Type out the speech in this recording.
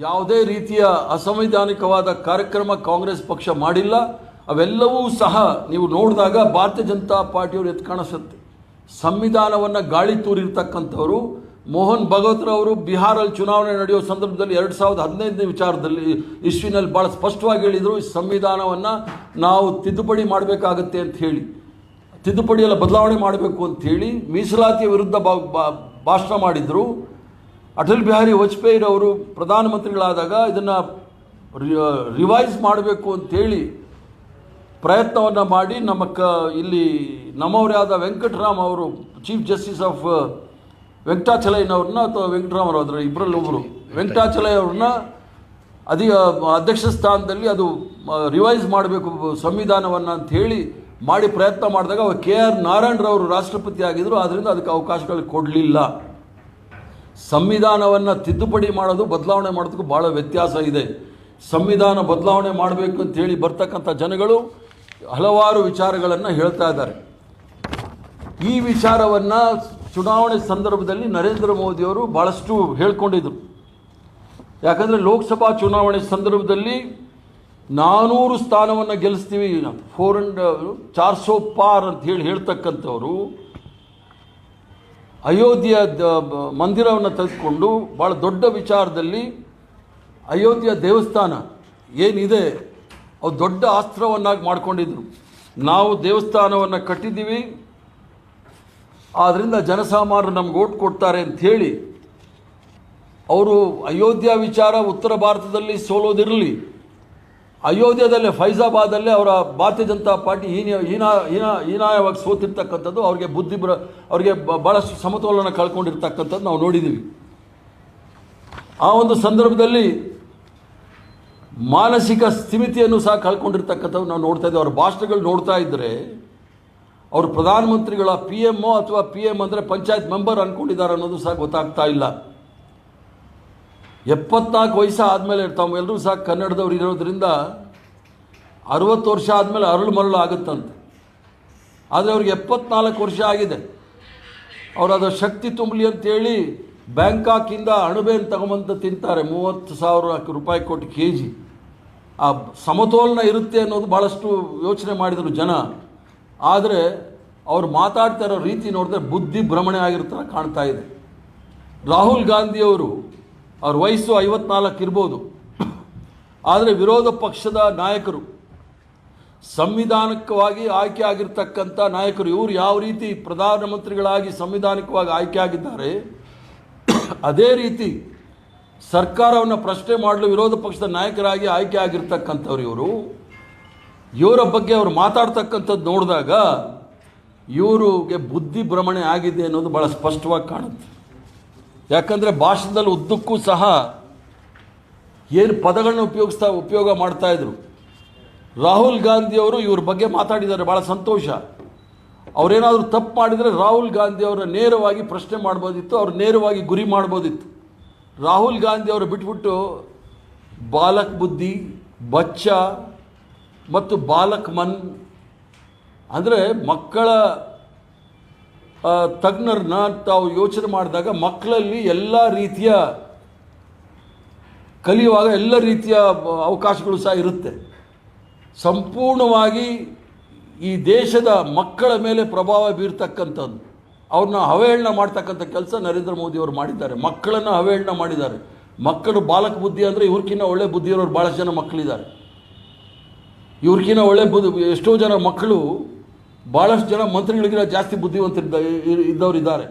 ಯಾವುದೇ ರೀತಿಯ ಅಸಂವಿಧಾನಿಕವಾದ ಕಾರ್ಯಕ್ರಮ ಕಾಂಗ್ರೆಸ್ ಪಕ್ಷ ಮಾಡಿಲ್ಲ, ಅವೆಲ್ಲವೂ ಸಹ ನೀವು ನೋಡಿದಾಗ ಭಾರತೀಯ ಜನತಾ ಪಾರ್ಟಿಯವರು ಎತ್ತು ಕಾಣಿಸುತ್ತೆ. ಸಂವಿಧಾನವನ್ನು ಗಾಳಿ ತೂರಿರ್ತಕ್ಕಂಥವರು, ಮೋಹನ್ ಭಗವತ್ರವರು ಬಿಹಾರಲ್ಲಿ ಚುನಾವಣೆ ನಡೆಯೋ ಸಂದರ್ಭದಲ್ಲಿ ಎರಡು ಸಾವಿರದ ಹದಿನೈದನೇ ವಿಚಾರದಲ್ಲಿ ಇಶ್ವಿನಲ್ಲಿ ಭಾಳ ಸ್ಪಷ್ಟವಾಗಿ ಹೇಳಿದರು, ಈ ಸಂವಿಧಾನವನ್ನು ನಾವು ತಿದ್ದುಪಡಿ ಮಾಡಬೇಕಾಗತ್ತೆ ಅಂತ ಹೇಳಿ. ತಿದ್ದುಪಡಿಯೆಲ್ಲ ಬದಲಾವಣೆ ಮಾಡಬೇಕು ಅಂತ ಹೇಳಿ ಮೀಸಲಾತಿಯ ವಿರುದ್ಧ ಭಾಷಣ ಮಾಡಿದರು. ಅಟಲ್ ಬಿಹಾರಿ ವಾಜಪೇಯಿರವರು ಪ್ರಧಾನಮಂತ್ರಿಗಳಾದಾಗ ಇದನ್ನು ರಿವೈಸ್ ಮಾಡಬೇಕು ಅಂತೇಳಿ ಪ್ರಯತ್ನವನ್ನು ಮಾಡಿ ನಮ್ಮ ಕ, ಇಲ್ಲಿ ನಮ್ಮವರಾದ ವೆಂಕಟರಾಮ್ ಅವರು ಚೀಫ್ ಜಸ್ಟಿಸ್ ಆಫ್ ವೆಂಕಟಾಚಲಯ್ಯನವ್ರನ್ನ ಅಥವಾ ವೆಂಕಟರಾಮರು ಅದರ ಇಬ್ಬರಲ್ಲಿ ಒಬ್ಬರು ವೆಂಕಟಾಚಲಯ್ಯ ಅವ್ರನ್ನ ಅಧಿ ಅಧ್ಯಕ್ಷ ಸ್ಥಾನದಲ್ಲಿ ಅದು ರಿವೈಸ್ ಮಾಡಬೇಕು ಸಂವಿಧಾನವನ್ನು ಅಂತ ಮಾಡಿ ಪ್ರಯತ್ನ ಮಾಡಿದಾಗ ಕೆ ಆರ್ ನಾರಾಯಣರವರು ರಾಷ್ಟ್ರಪತಿ ಆಗಿದ್ದರು ಆದ್ದರಿಂದ ಅದಕ್ಕೆ ಅವಕಾಶಗಳು ಕೊಡಲಿಲ್ಲ. ಸಂವಿಧಾನವನ್ನು ತಿದ್ದುಪಡಿ ಮಾಡೋದು ಬದಲಾವಣೆ ಮಾಡೋದಕ್ಕೂ ಭಾಳ ವ್ಯತ್ಯಾಸ ಇದೆ. ಸಂವಿಧಾನ ಬದಲಾವಣೆ ಮಾಡಬೇಕು ಅಂತ ಹೇಳಿ ಬರ್ತಕ್ಕಂಥ ಜನಗಳು ಹಲವಾರು ವಿಚಾರಗಳನ್ನು ಹೇಳ್ತಾ ಇದ್ದಾರೆ. ಈ ವಿಚಾರವನ್ನು ಚುನಾವಣೆ ಸಂದರ್ಭದಲ್ಲಿ ನರೇಂದ್ರ ಮೋದಿಯವರು ಭಾಳಷ್ಟು ಹೇಳ್ಕೊಂಡಿದ್ರು. ಯಾಕಂದರೆ ಲೋಕಸಭಾ ಚುನಾವಣೆ ಸಂದರ್ಭದಲ್ಲಿ ನಾನೂರು ಸ್ಥಾನವನ್ನು ಗೆಲ್ಲಿಸ್ತೀವಿ ಫೋರ್ ಹಂಡ್ರೆಡ್ ಚಾರ್ ಸೋ ಪಾರ್ ಅಂತ ಹೇಳಿ ಹೇಳ್ತಕ್ಕಂಥವ್ರು ಅಯೋಧ್ಯೆಯ ಮಂದಿರವನ್ನು ತೆಗೆದುಕೊಂಡು ಭಾಳ ದೊಡ್ಡ ವಿಚಾರದಲ್ಲಿ ಅಯೋಧ್ಯೆಯ ದೇವಸ್ಥಾನ ಏನಿದೆ, ಅವು ದೊಡ್ಡ ಅಸ್ತ್ರವನ್ನಾಗಿ ಮಾಡಿಕೊಂಡಿದ್ರು. ನಾವು ದೇವಸ್ಥಾನವನ್ನು ಕಟ್ಟಿದ್ದೀವಿ ಆದ್ದರಿಂದ ಜನಸಾಮಾನ್ಯರು ನಮ್ಗೆ ಓಟ್ ಕೊಡ್ತಾರೆ ಅಂಥೇಳಿ ಅವರು ಅಯೋಧ್ಯ ವಿಚಾರ ಉತ್ತರ ಭಾರತದಲ್ಲಿ ಸೋಲೋದಿರಲಿ. ಅಯೋಧ್ಯದಲ್ಲೇ, ಫೈಜಾಬಾದಲ್ಲಿ ಅವರ ಭಾರತೀಯ ಜನತಾ ಪಾರ್ಟಿ ಹೀನ ಹೀನ ಹೀನ, ಹೀನಾಯವಾಗಿ ಸೋತಿರ್ತಕ್ಕಂಥದ್ದು, ಅವ್ರಿಗೆ ಬುದ್ಧಿ ಬರ, ಅವ್ರಿಗೆ ಭಾಳಷ್ಟು ಸಮತೋಲನ ಕಳ್ಕೊಂಡಿರ್ತಕ್ಕಂಥದ್ದು ನಾವು ನೋಡಿದ್ದೀವಿ. ಆ ಒಂದು ಸಂದರ್ಭದಲ್ಲಿ ಮಾನಸಿಕ ಸ್ಥಿಮಿತಿಯನ್ನು ಸಹ ಕಳ್ಕೊಂಡಿರ್ತಕ್ಕಂಥದ್ದು ನಾವು ನೋಡ್ತಾ ಇದ್ದೀವಿ. ಅವ್ರ ಭಾಷಣಗಳು ನೋಡ್ತಾ ಇದ್ದರೆ ಅವರು ಪ್ರಧಾನಮಂತ್ರಿಗಳ ಪಿ ಎಮ್ಮು ಅಥವಾ ಪಿ ಎಂ ಅಂದರೆ ಪಂಚಾಯತ್ ಮೆಂಬರ್ ಅಂದ್ಕೊಂಡಿದ್ದಾರೆ ಅನ್ನೋದು ಸಹ ಗೊತ್ತಾಗ್ತಾ ಇಲ್ಲ. ಎಪ್ಪತ್ನಾಲ್ಕು ವಯಸ್ಸು ಆದಮೇಲೆ ತಾವೆಲ್ಲರೂ ಸಹ ಕನ್ನಡದವ್ರು ಇರೋದ್ರಿಂದ ಅರುವತ್ತು ವರ್ಷ ಆದಮೇಲೆ ಅರಳು ಮರಳು ಆಗುತ್ತಂತೆ. ಆದರೆ ಅವ್ರಿಗೆ ಎಪ್ಪತ್ನಾಲ್ಕು ವರ್ಷ ಆಗಿದೆ. ಅವರು ಅದರ ಶಕ್ತಿ ತುಂಬಲಿ ಅಂತೇಳಿ ಬ್ಯಾಂಕಾಕಿಂದ ಅಣಬೆಯನ್ನು ತಗೊಂಬಂತ ತಿಂತಾರೆ. ಮೂವತ್ತು ಸಾವಿರ ರೂಪಾಯಿ ಕೊಟ್ಟು ಕೆ ಜಿ ಆ ಸಮತೋಲನ ಇರುತ್ತೆ ಅನ್ನೋದು ಭಾಳಷ್ಟು ಯೋಚನೆ ಮಾಡಿದರು ಜನ. ಆದರೆ ಅವ್ರು ಮಾತಾಡ್ತಾ ಇರೋ ರೀತಿ ನೋಡಿದ್ರೆ ಬುದ್ಧಿ ಭ್ರಮಣೆ ಆಗಿರ್ತಾರೆ ಕಾಣ್ತಾ ಇದೆ. ರಾಹುಲ್ ಗಾಂಧಿಯವರು ಅವ್ರ ವಯಸ್ಸು ಐವತ್ನಾಲ್ಕು ಇರ್ಬೋದು. ಆದರೆ ವಿರೋಧ ಪಕ್ಷದ ನಾಯಕರು, ಸಂವಿಧಾನಕವಾಗಿ ಆಯ್ಕೆ ಆಗಿರ್ತಕ್ಕಂಥ ನಾಯಕರು, ಇವರು ಯಾವ ರೀತಿ ಪ್ರಧಾನಮಂತ್ರಿಗಳಾಗಿ ಸಂವಿಧಾನಿಕವಾಗಿ ಆಯ್ಕೆ ಆಗಿದ್ದಾರೆ, ಅದೇ ರೀತಿ ಸರ್ಕಾರವನ್ನು ಪ್ರಶ್ನೆ ಮಾಡಲು ವಿರೋಧ ಪಕ್ಷದ ನಾಯಕರಾಗಿ ಆಯ್ಕೆ ಆಗಿರ್ತಕ್ಕಂಥವ್ರು ಇವರು. ಇವರ ಬಗ್ಗೆ ಅವರು ಮಾತಾಡ್ತಕ್ಕಂಥದ್ದು ನೋಡಿದಾಗ ಇವರಿಗೆ ಬುದ್ಧಿ ಭ್ರಮಣೆ ಆಗಿದೆ ಅನ್ನೋದು ಭಾಳ ಸ್ಪಷ್ಟವಾಗಿ ಕಾಣುತ್ತೆ. ಯಾಕಂದರೆ ಭಾಷಣದಲ್ಲಿ ಉದ್ದಕ್ಕೂ ಸಹ ಏನು ಪದಗಳನ್ನ ಉಪಯೋಗಿಸ್ತಾ ಉಪಯೋಗ ಮಾಡ್ತಾಯಿದ್ರು ರಾಹುಲ್ ಗಾಂಧಿಯವರು ಇವ್ರ ಬಗ್ಗೆ ಮಾತಾಡಿದ್ದಾರೆ ಭಾಳ ಸಂತೋಷ. ಅವರೇನಾದರೂ ತಪ್ಪು ಮಾಡಿದರೆ ರಾಹುಲ್ ಗಾಂಧಿ ಅವರ ನೇರವಾಗಿ ಪ್ರಶ್ನೆ ಮಾಡ್ಬೋದಿತ್ತು, ಅವ್ರು ನೇರವಾಗಿ ಗುರಿ ಮಾಡ್ಬೋದಿತ್ತು. ರಾಹುಲ್ ಗಾಂಧಿ ಅವರು ಬಿಟ್ಬಿಟ್ಟು ಬಾಲಕ್ ಬುದ್ಧಿ, ಬಚ್ಚ ಮತ್ತು ಬಾಲಕ್ ಮನ್. ಅಂದರೆ ಮಕ್ಕಳ ತಜ್ಞರನ್ನ ತಾವು ಯೋಚನೆ ಮಾಡಿದಾಗ ಮಕ್ಕಳಲ್ಲಿ ಎಲ್ಲ ರೀತಿಯ ಕಲಿಯುವಾಗ ಎಲ್ಲ ರೀತಿಯ ಅವಕಾಶಗಳು ಸಹ ಇರುತ್ತೆ. ಸಂಪೂರ್ಣವಾಗಿ ಈ ದೇಶದ ಮಕ್ಕಳ ಮೇಲೆ ಪ್ರಭಾವ ಬೀರ್ತಕ್ಕಂಥದ್ದು. ಅವ್ರನ್ನ ಅವಹೇಳನ ಮಾಡ್ತಕ್ಕಂಥ ಕೆಲಸ ನರೇಂದ್ರ ಮೋದಿ ಅವರು ಮಾಡಿದ್ದಾರೆ. ಮಕ್ಕಳನ್ನು ಅವಹೇಳನ ಮಾಡಿದ್ದಾರೆ. ಮಕ್ಕಳು ಬಾಲಕ ಬುದ್ಧಿ ಅಂದರೆ ಇವ್ರಕಿನ್ನ ಒಳ್ಳೆ ಬುದ್ಧಿ ಇರೋರು ಭಾಳಷ್ಟು ಜನ ಮಕ್ಕಳಿದ್ದಾರೆ. ಇವ್ರಕಿನ್ನ ಒಳ್ಳೆ ಬುದ್ಧಿ ಎಷ್ಟೋ ಜನ ಮಕ್ಕಳು ಭಾಳಷ್ಟು ಜನ ಮಂತ್ರಿಗಳಿಗಿಂತ ಜಾಸ್ತಿ ಬುದ್ಧಿವಂತರಿದ್ದ ಇದ್ದವ್ರು ಇದ್ದಾರೆ